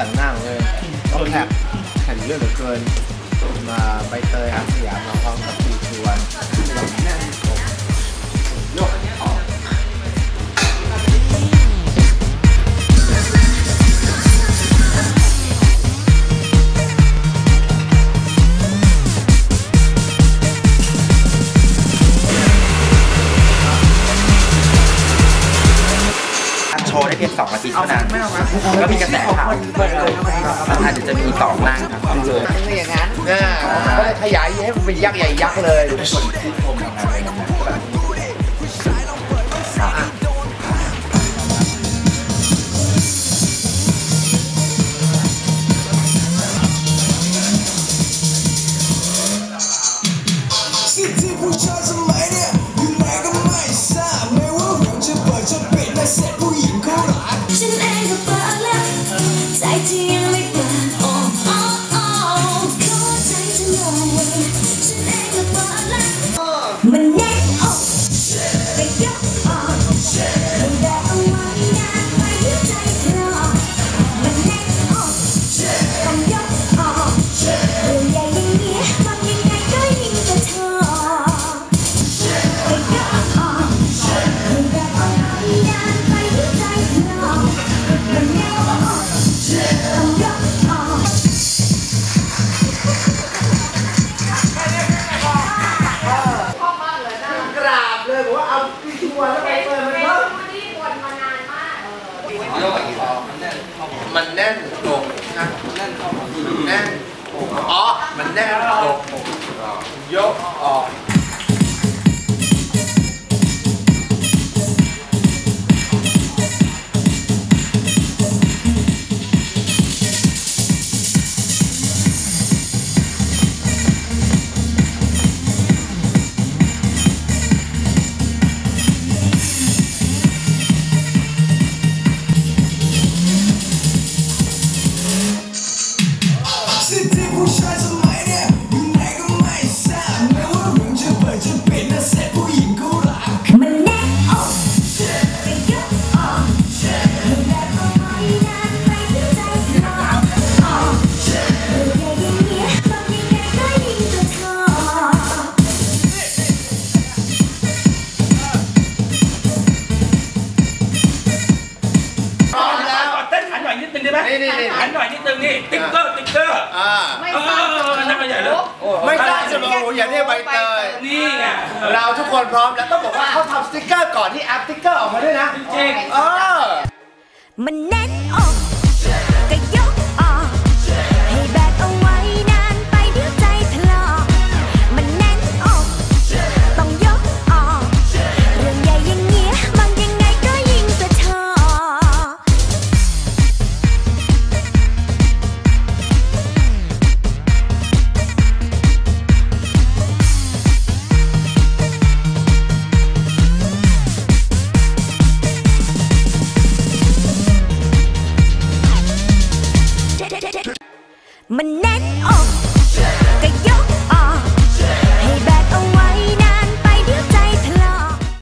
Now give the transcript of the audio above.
แต่งหน้าเลยต้องแท็กแข่งเยอะเหลือเกิน มาใบเตยอาสยามมาพร้อมกับปีชวนแแน่น เพียง2นาทีเท่านั้นก็มีกระแสข่าวอาจจะมีสองร่างครับเลยไม่อย่างนั้นอ่าก็เลยขยายให้มันเป็นยักษ์ใหญ่ยักษ์เลย ใจ ปวดแล้วไปเปิดมันก็ที่ปวดมานานมากโรคองมันแน่นมันแน่นตรงนะมันแน่นข้อมือแน่นอ๋อ มันแน่นตรงยกออก งได้ไหมนี่นี่นี่หันหน่อยนิดนึงนี่ติ๊กเกอร์ติ๊กเกอร์อ่าเออนั่นมันใหญ่เลยไม่ได้จะมาโอ้อย่าเรียกใบเตยนี่ไงเราทุกคนพร้อมแล้วต้องบอกว่าเขาทำสติ๊กเกอร์ก่อนที่แอปสติ๊กเกอร์ออกมาด้วยนะจริงเออมันแน่ up.